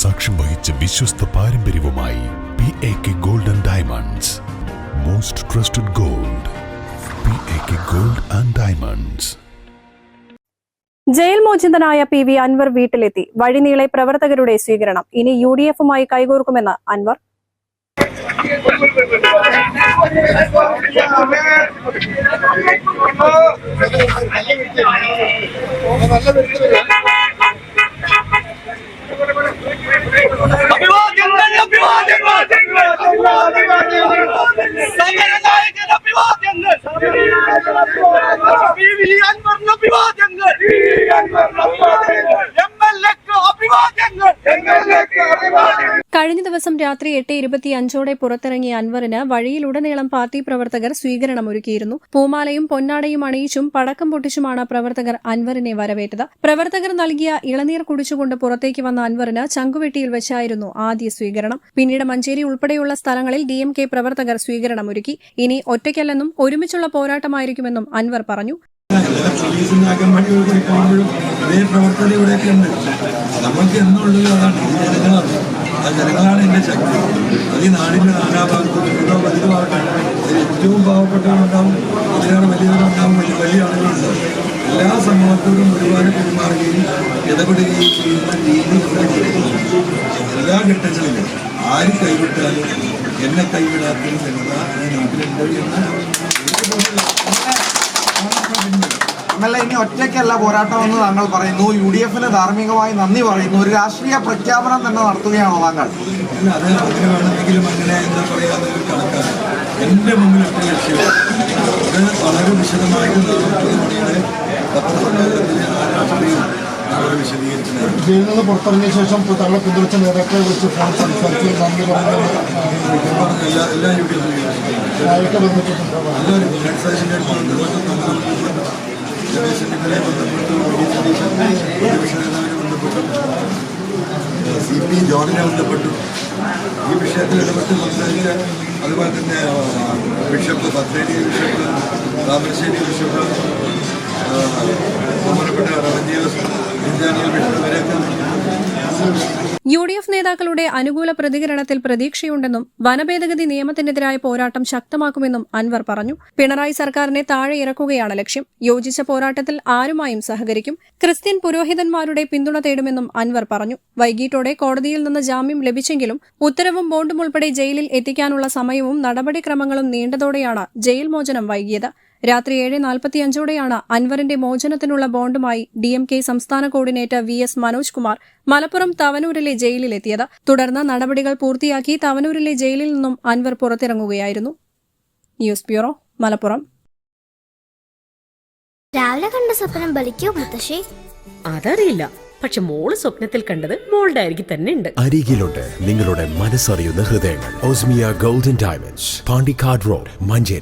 സാക്ഷ്യം വഹിച്ച വിശ്വസ്ത പാരമ്പര്യവുമായി P A K gold and diamonds most trusted gold P A K gold and diamonds jail മോചിതനായ P V Anvar വീട്ടിലെത്തി. വഴിനീളെ പ്രവർത്തകരുടെ സ്വീകരണം. ഇനി യു ഡി എഫുമായി കൈകോർക്കുമെന്ന് അൻവർ. അഭിവാദ്യങ്ങൾ അഭിവാദ്യങ്ങൾ. പി വി അൻവറിന് അഭിവാദ്യങ്ങൾ എം എൽ എക്ക് അഭിവാദ്യങ്ങൾ കഴിഞ്ഞ ദിവസം രാത്രി എട്ട് ഇരുപത്തി അഞ്ചോടെ പുറത്തിറങ്ങിയ അൻവറിന് വഴിയിലുടനീളം പാർട്ടി പ്രവർത്തകർ സ്വീകരണമൊരുക്കിയിരുന്നു. പൂമാലയും പൊന്നാടയും അണിയിച്ചും പടക്കം പൊട്ടിച്ചുമാണ് പ്രവർത്തകർ അൻവറിനെ വരവേറ്റത്. പ്രവർത്തകർ നൽകിയ ഇളനീർ കുടിച്ചുകൊണ്ട് പുറത്തേക്ക് വന്ന അൻവറിന് ചങ്കുവെട്ടിയിൽ വെച്ചായിരുന്നു ആദ്യ സ്വീകരണം. പിന്നീട് മഞ്ചേരി ഉൾപ്പെടെയുള്ള സ്ഥലങ്ങളിൽ ഡി എം കെ പ്രവർത്തകർ സ്വീകരണമൊരുക്കി. ഇനി ഒറ്റയ്ക്കല്ലെന്നും ഒരുമിച്ചുള്ള പോരാട്ടമായിരിക്കുമെന്നും അൻവർ പറഞ്ഞു. ഇതേ പ്രവർത്തനം ഇവിടെയൊക്കെ ഉണ്ട്. നമുക്ക് എന്നുള്ളത് അതാണ്. ജനങ്ങളാണ് ആ ജനങ്ങളാണ് എന്റെ ശക്തി. അത് ഈ നാടിന്റെ നാനാഭാഗത്തും ഏതോ വലുതുമാകട്ടെ അതിൽ ഏറ്റവും പാവപ്പെട്ടവരുണ്ടാവും അതിലാണ് വലിയവരുണ്ടാവും വലിയ വലിയ ആളുകളുണ്ടാവും എല്ലാ സമൂഹത്തോടും ഒരുപാട് പെരുമാറുകയും ഇടപെടുകയും ചെയ്യുന്ന രീതി എല്ലാ ഘട്ടങ്ങളിലും ആര് കൈവിട്ടാലും എന്നെ കൈവിടാത്ത ജനത നാട്ടിലുണ്ട് എന്ന് എം എൽ എ ഇനി ഒറ്റയ്ക്കല്ല പോരാട്ടമെന്ന് താങ്കൾ പറയുന്നു. യു ഡി എഫിന് ധാർമ്മികമായി നന്ദി പറയുന്നു. ഒരു രാഷ്ട്രീയ പ്രഖ്യാപനം തന്നെ നടത്തുകയാണോ താങ്കൾ? അല്ല അത് അങ്ങനെ വേണമെങ്കിലും അങ്ങനെ എന്താ പറയുക കണക്കാണ്. എന്റെ മുമ്പിൽ ഒറ്റ ലക്ഷ്യം. അത് വളരെ വിശദമായിട്ട് രാഷ്ട്രീയം ജയിലിൽ പുറത്തിറങ്ങിയ ശേഷം തങ്ങളെ പിന്തുണച്ച നേതാക്കളെ വിളിച്ച് ഫോൺ സംസാരിച്ച് നന്ദി ഞാൻ പറഞ്ഞ എല്ലാ എല്ലാ യു ഡി എഫ് നായിക എല്ലാവരും എക്സൈസിന്റെ ബന്ധപ്പെട്ടു പ്രതിപക്ഷ നേതാവിനെ ബന്ധപ്പെട്ടു സി പി ജോർജിനെ ബന്ധപ്പെട്ടു. ഈ വിഷയത്തിൽ ഇടപെട്ട് സംസാരിച്ച അതുപോലെ തന്നെ bishop Bathery bishop Thamarassery bishop ആ, ബഹുമാനപ്പെട്ട റവന്യൂസ് വിദ്യാനിയൽ ബിഷപ്പ് ഇവരെയൊക്കെ യു ഡി എഫ് നേതാക്കളുടെ അനുകൂല പ്രതികരണത്തിൽ പ്രതീക്ഷയുണ്ടെന്നും വനഭേദഗതി നിയമത്തിനെതിരായ പോരാട്ടം ശക്തമാക്കുമെന്നും അൻവർ പറഞ്ഞു. പിണറായി സർക്കാരിനെ താഴെ ഇറക്കുകയാണ് ലക്ഷ്യം. യോജിച്ച പോരാട്ടത്തിൽ ആരുമായും സഹകരിക്കും. ക്രിസ്ത്യൻ പുരോഹിതന്മാരുടെ പിന്തുണ തേടുമെന്നും അൻവർ പറഞ്ഞു. വൈകിട്ടോടെ കോടതിയിൽ നിന്ന് ജാമ്യം ലഭിച്ചെങ്കിലും ഉത്തരവും ബോണ്ടും ഉൾപ്പെടെ ജയിലിൽ എത്തിക്കാനുള്ള സമയവും നടപടിക്രമങ്ങളും നീണ്ടതോടെയാണ് ജയിൽ മോചനം വൈകിയത്. രാത്രി ഏഴ് നാൽപ്പത്തിയഞ്ചോടെയാണ് അൻവറിന്റെ മോചനത്തിനുള്ള ബോണ്ടുമായി ഡി എം കെ സംസ്ഥാന coordinator V S Manoj Kumar Malappuram തവനൂരിലെ ജയിലിലെത്തിയത്. തുടർന്ന് നടപടികൾ പൂർത്തിയാക്കി തവനൂരിലെ ജയിലിൽ നിന്നും അൻവർ പുറത്തിറങ്ങുകയായിരുന്നു. News bureau Malappuram. രാവിലെ കണ്ട സ്വപ്നം ബലിക്കോ മുത്തശ്ശി? അതറിയില്ല. പക്ഷെ മോൾ സ്വപ്നത്തിൽ കണ്ടത് മോളുടെ അരികിൽ തന്നെ ഉണ്ട്. അരികിലുണ്ട് നിങ്ങളുടെ മനസ്സറിയുന്ന ഹൃദയങ്ങൾ. Osmia golden diamonds Pandikkad road Manjeri.